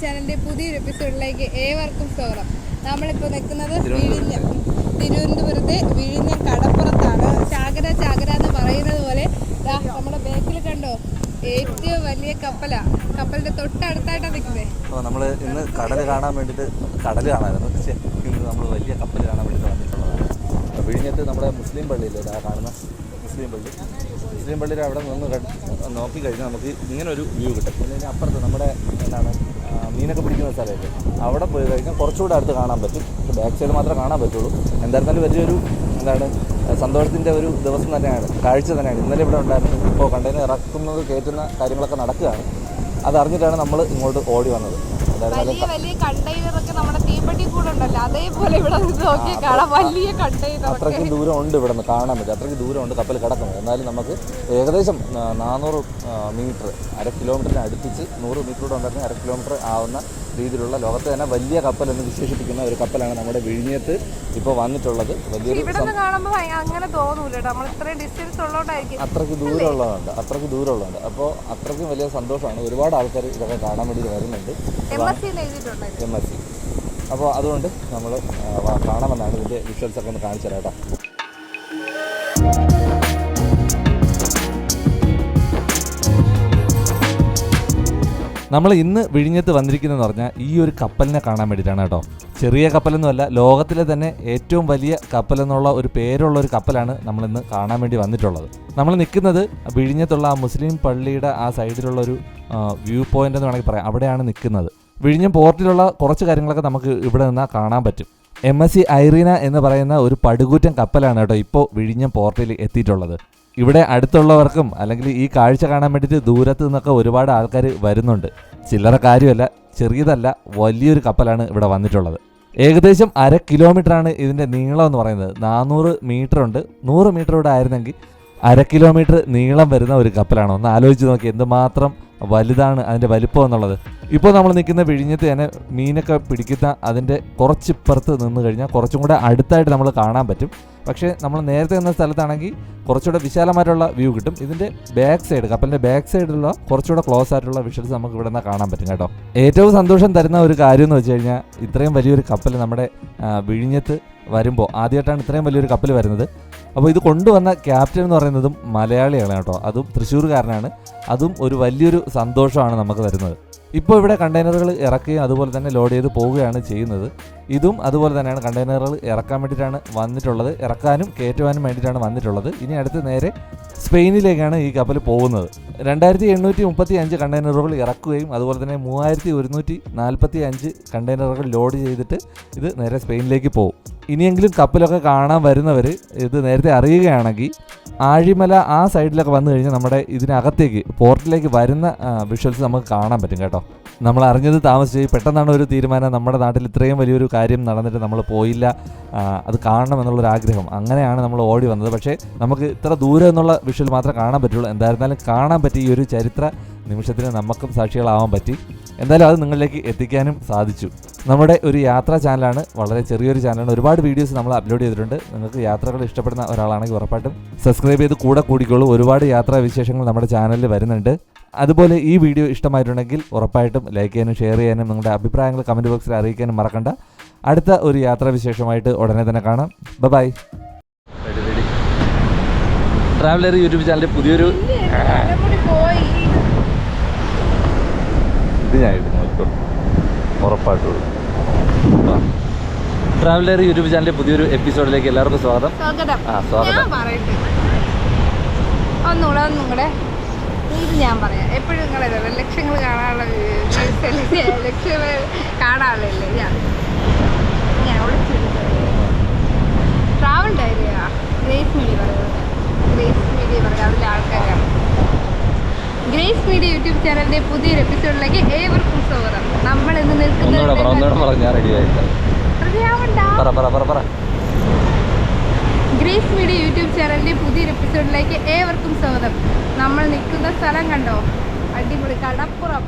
ചാനലിന്റെ പുതിയൊരു എപ്പിസോഡിലേക്ക് ഏവർക്കും സ്വാഗതം. നമ്മളിപ്പോൾ നിൽക്കുന്നത് വിഴിഞ്ഞ. തിരുവനന്തപുരത്തെ വിഴിഞ്ഞം കടപ്പുറത്താണ്. ചാകര ചാകര എന്ന് പറയുന്നത് പോലെ നമ്മുടെ ബേക്കിൽ കണ്ടോ? ഏറ്റവും വലിയ കപ്പലാ. കപ്പലിന്റെ തൊട്ടടുത്തായിട്ടാണ് നിൽക്കുന്നത് നമ്മൾ ഇന്ന് കടൽ കാണാൻ വേണ്ടിയിട്ട് കടൽ കാണാമായിരുന്നു പക്ഷേ ഇന്ന് നമ്മൾ വലിയ കപ്പൽ കാണാൻ വേണ്ടിയിട്ട് വന്നിട്ടുള്ളതാണ്. വിഴിഞ്ഞത്ത് നമ്മുടെ മുസ്ലിം പള്ളിയില്ലേ? കാണുന്ന മുസ്ലിം പള്ളി. മുസ്ലിം പള്ളിയിൽ അവിടെ നിന്ന് നോക്കിക്കഴിഞ്ഞാൽ നോക്കി കഴിഞ്ഞാൽ നമുക്ക് ഇങ്ങനെ ഒരു വ്യൂ കിട്ടും. അല്ലെങ്കിൽ അപ്പുറത്ത് നമ്മുടെ എന്താണ് മീനൊക്കെ പിടിക്കുന്ന സ്ഥലമല്ലേ? അവിടെ പോയി കഴിഞ്ഞാൽ കുറച്ചുകൂടെ അടുത്ത് കാണാൻ പറ്റും. ബാക്ക് സൈഡ് മാത്രമേ കാണാൻ പറ്റുള്ളൂ. എന്തായിരുന്നാലും വലിയൊരു എന്താണ് സന്തോഷത്തിന്റെ ഒരു ദിവസം തന്നെയാണ് കാഴ്ച തന്നെയാണ്. ഇന്നലെ ഇവിടെ ഉണ്ടായിരുന്നു. ഇപ്പോൾ കണ്ടെയ്നർ ഇറക്കുന്നത് കയറ്റുന്ന കാര്യങ്ങളൊക്കെ നടക്കുകയാണ്. അതറിഞ്ഞിട്ടാണ് നമ്മൾ ഇങ്ങോട്ട് ഓടി വന്നത്. വലിയ വലിയ കണ്ടെയ്നർ ഒക്കെ നമ്മുടെ തീപ്പെട്ടി കൂടെ ഉണ്ടല്ലോ അതേപോലെ ഇവിടെ നിന്ന് നോക്കി കാണാം. വലിയ കണ്ടെയ്നർ അത്രയ്ക്ക് ദൂരം ഉണ്ട് ഇവിടെ നിന്ന് കാണാൻ പറ്റും. അത്രയ്ക്ക് ദൂരം ഉണ്ട് കപ്പൽ കിടക്കുന്നത്. എന്നാലും നമുക്ക് ഏകദേശം നാനൂറ് മീറ്റർ അര കിലോമീറ്ററിന് അടുപ്പിച്ച് നൂറ് മീറ്ററോട് ഉണ്ടായിരുന്ന അര കിലോമീറ്റർ ആവുന്ന രീതിയിലുള്ള ലോകത്തെ തന്നെ വലിയ കപ്പൽ എന്ന് വിശേഷിപ്പിക്കുന്ന ഒരു കപ്പലാണ് നമ്മുടെ വിഴിഞ്ഞത്ത് ഇപ്പോൾ വന്നിട്ടുള്ളത്. വലിയൊരു അങ്ങനെ തോന്നൂല നമ്മൾ ഇത്രയും ഡിസ്റ്റൻസ് ഉള്ളതുകൊണ്ടായിരിക്കും അത്രയ്ക്ക് ദൂരമുള്ളതുണ്ട്. അത്രയ്ക്ക് ദൂരമുള്ളതുണ്ട്. അപ്പോൾ അത്രയ്ക്കും വലിയ സന്തോഷമാണ്. ഒരുപാട് ആൾക്കാർ ഇതൊക്കെ കാണാൻ വേണ്ടി വരുന്നുണ്ട്. എം എസ് എം സി അപ്പോൾ അതുകൊണ്ട് നമ്മൾ കാണാമെന്നാണ് ഇതിന്റെ വിഷ്വൽസ് ഒക്കെ ഒന്ന് കാണിച്ചു തരാം കേട്ടോ. നമ്മൾ ഇന്ന് വിഴിഞ്ഞത്ത് വന്നിരിക്കുന്നതെന്ന് പറഞ്ഞാൽ ഈ ഒരു കപ്പലിനെ കാണാൻ വേണ്ടിയിട്ടാണ് കേട്ടോ. ചെറിയ കപ്പലൊന്നുമല്ല ലോകത്തിലെ തന്നെ ഏറ്റവും വലിയ കപ്പലെന്നുള്ള ഒരു പേരുള്ള ഒരു കപ്പലാണ് നമ്മൾ ഇന്ന് കാണാൻ വേണ്ടി വന്നിട്ടുള്ളത്. നമ്മൾ നിൽക്കുന്നത് വിഴിഞ്ഞത്തുള്ള ആ മുസ്ലിം പള്ളിയുടെ ആ സൈഡിലുള്ള ഒരു വ്യൂ പോയിന്റ് എന്ന് വേണമെങ്കിൽ പറയാം. അവിടെയാണ് നിൽക്കുന്നത്. വിഴിഞ്ഞം പോർട്ടിലുള്ള കുറച്ച് കാര്യങ്ങളൊക്കെ നമുക്ക് ഇവിടെ നിന്നാൽ കാണാൻ പറ്റും. എം എസ് സി ഐറീന എന്ന് പറയുന്ന ഒരു പടുകൂറ്റൻ കപ്പലാണ് കേട്ടോ ഇപ്പോൾ വിഴിഞ്ഞം പോർട്ടിൽ എത്തിയിട്ടുള്ളത്. ഇവിടെ അടുത്തുള്ളവർക്കും അല്ലെങ്കിൽ ഈ കാഴ്ച കാണാൻ വേണ്ടിയിട്ട് ദൂരത്തു നിന്നൊക്കെ ഒരുപാട് ആൾക്കാർ വരുന്നുണ്ട്. ചില്ലറ കാര്യമല്ല ചെറിയതല്ല വലിയൊരു കപ്പലാണ് ഇവിടെ വന്നിട്ടുള്ളത്. ഏകദേശം അര കിലോമീറ്ററാണ് ഇതിന്റെ നീളം എന്ന് പറയുന്നത്. നാനൂറ് മീറ്റർ ഉണ്ട്. നൂറ് മീറ്റർ ഇവിടെ ആയിരുന്നെങ്കിൽ അര കിലോമീറ്റർ നീളം വരുന്ന ഒരു കപ്പലാണ്. ഒന്ന് ആലോചിച്ച് നോക്കി എന്തുമാത്രം വലുതാണ് അതിന്റെ വലിപ്പം എന്നുള്ളത്. ഇപ്പോൾ നമ്മൾ നിൽക്കുന്ന വിഴിഞ്ഞത്ത് തന്നെ മീനൊക്കെ പിടിക്കുന്ന അതിന്റെ കുറച്ചിപ്പുറത്ത് നിന്ന് കഴിഞ്ഞാൽ കുറച്ചും കൂടെ അടുത്തായിട്ട് നമ്മൾ കാണാൻ പറ്റും. പക്ഷേ നമ്മൾ നേരത്തെ നിന്ന സ്ഥലത്താണെങ്കിൽ കുറച്ചുകൂടെ വിശാലമായിട്ടുള്ള വ്യൂ കിട്ടും. ഇതിന്റെ ബാക്ക് സൈഡ് കപ്പലിന്റെ ബാക്ക് സൈഡിലുള്ള കുറച്ചുകൂടെ ക്ലോസ് ആയിട്ടുള്ള വിഷ്വൽസ് നമുക്ക് ഇവിടെ നിന്ന് കാണാൻ പറ്റും കേട്ടോ. ഏറ്റവും സന്തോഷം തരുന്ന ഒരു കാര്യം എന്ന് വെച്ച് കഴിഞ്ഞാൽ ഇത്രയും വലിയൊരു കപ്പൽ നമ്മുടെ വിഴിഞ്ഞത്ത് വരുമ്പോൾ ആദ്യമായിട്ടാണ് ഇത്രയും വലിയൊരു കപ്പൽ വരുന്നത്. അപ്പോൾ ഇത് കൊണ്ടുവന്ന ക്യാപ്റ്റൻ എന്ന് പറയുന്നതും മലയാളിയാണ് കേട്ടോ. അതും തൃശ്ശൂർകാരനാണ്. അതും ഒരു വലിയൊരു സന്തോഷമാണ് നമുക്ക് തരുന്നത്. ഇപ്പോൾ ഇവിടെ കണ്ടെയ്നറുകൾ ഇറക്കുകയും അതുപോലെ തന്നെ ലോഡ് ചെയ്ത് പോവുകയാണ് ചെയ്യുന്നത്. ഇതും അതുപോലെ തന്നെയാണ് കണ്ടെയ്നറുകൾ ഇറക്കാൻ വേണ്ടിയിട്ടാണ് വന്നിട്ടുള്ളത്. ഇറക്കാനും കയറ്റുവാനും വേണ്ടിയിട്ടാണ് വന്നിട്ടുള്ളത്. ഇനി അടുത്ത് നേരെ സ്പെയിനിലേക്കാണ് ഈ കപ്പൽ പോകുന്നത്. രണ്ടായിരത്തി എണ്ണൂറ്റി മുപ്പത്തി അഞ്ച് കണ്ടെയ്നറുകൾ ഇറക്കുകയും അതുപോലെ തന്നെ മൂവായിരത്തി ഒരുന്നൂറ്റി നാൽപ്പത്തി അഞ്ച് കണ്ടെയ്നറുകൾ ലോഡ് ചെയ്തിട്ട് ഇത് നേരെ സ്പെയിനിലേക്ക് പോകും. ഇനിയെങ്കിലും കപ്പലൊക്കെ കാണാൻ വരുന്നവർ ഇത് നേരത്തെ അറിയുകയാണെങ്കിൽ ആഴിമല ആ സൈഡിലൊക്കെ വന്നു കഴിഞ്ഞാൽ നമ്മുടെ ഇതിനകത്തേക്ക് പോർട്ടിലേക്ക് വരുന്ന വിഷ്വൽസ് നമുക്ക് കാണാൻ പറ്റും കേട്ടോ. നമ്മൾ അറിഞ്ഞത് താമസിച്ച് പെട്ടെന്നാണ് ഒരു തീരുമാനം. നമ്മുടെ നാട്ടിൽ ഇത്രയും വലിയൊരു കാര്യം നടന്നിട്ട് നമ്മൾ പോയില്ല. അത് കാണണം എന്നുള്ളൊരു ആഗ്രഹം അങ്ങനെയാണ് നമ്മൾ ഓടി വന്നത്. പക്ഷേ നമുക്ക് ഇത്ര ദൂരം എന്നുള്ള വിഷ്വൽ മാത്രമേ കാണാൻ പറ്റുള്ളൂ. എന്തായിരുന്നാലും കാണാൻ പറ്റി ഈ ഒരു ചരിത്ര നിമിഷത്തിന് നമുക്കും സാക്ഷികളാവാൻ പറ്റി. എന്തായാലും അത് നിങ്ങളിലേക്ക് എത്തിക്കാനും സാധിച്ചു. നമ്മുടെ ഒരു യാത്രാ ചാനലാണ് വളരെ ചെറിയൊരു ചാനലാണ്. ഒരുപാട് വീഡിയോസ് നമ്മൾ അപ്ലോഡ് ചെയ്തിട്ടുണ്ട്. നിങ്ങൾക്ക് യാത്രകൾ ഇഷ്ടപ്പെടുന്ന ഒരാളാണെങ്കിൽ ഉറപ്പായിട്ടും സബ്സ്ക്രൈബ് ചെയ്ത് കൂടെ കൂടിക്കോളൂ. ഒരുപാട് യാത്രാ വിശേഷങ്ങൾ നമ്മുടെ ചാനലിൽ വരുന്നുണ്ട്. അതുപോലെ ഈ വീഡിയോ ഇഷ്ടമായിട്ടുണ്ടെങ്കിൽ ഉറപ്പായിട്ടും ലൈക്ക് ചെയ്യാനും ഷെയർ ചെയ്യാനും നിങ്ങളുടെ അഭിപ്രായങ്ങൾ കമന്റ് ബോക്സിൽ അറിയിക്കാനും മറക്കണ്ട. അടുത്ത ഒരു യാത്രാ വിശേഷമായിട്ട് ഉടനെ തന്നെ കാണാം. ബൈ ട്രാവലർ യൂട്യൂബ് ചാനലിന്റെ പുതിയൊരു ഇത് ഞാൻ ഉറപ്പായിട്ടുള്ളൂ ട്രാവലർ യൂട്യൂബ് ചാനലിലെ പുതിയൊരു എപ്പിസോഡിലേക്ക് എല്ലാവർക്കും സ്വാഗതം. സ്വാഗതം. ആ സ്വാഗതം. ഞാൻ പറയട്ടെ? ഒന്നുകൂടെ ഒന്നുകൂടെ. ഇത് ഞാൻ പറയാം. എപ്പോഴും നിങ്ങളെ ലക്ഷ്യങ്ങൾ കാണാനുള്ള കാണാനുള്ളല്ലേ ഞാൻ ഞാൻ ട്രാവൽ ഡയറിയാ ഗ്രേസ് മീഡിയ പറയുന്നത്. ഗ്രേസ് മീഡിയ പറയാം അതിലെ ആൾക്കാരാണ്. ഗ്രേസ് മീഡിയ യൂട്യൂബ് ചാനലിന്റെ പുതിയൊരു എപ്പിസോഡിലേക്ക് ഏവർക്കും സ്വാഗതം. നമ്മൾ ഇന്ന് നിൽക്കുന്നത് പറ പറ പറ പറ. ഗ്രേസ് മീഡിയ യൂട്യൂബ് ചാനലിന്റെ പുതിയൊരു എപ്പിസോഡിലേക്ക് ഏവർക്കും സ്വാഗതം. നമ്മൾ നിൽക്കുന്ന സ്ഥലം കണ്ടോ? അടിപൊളി കടപ്പുറം.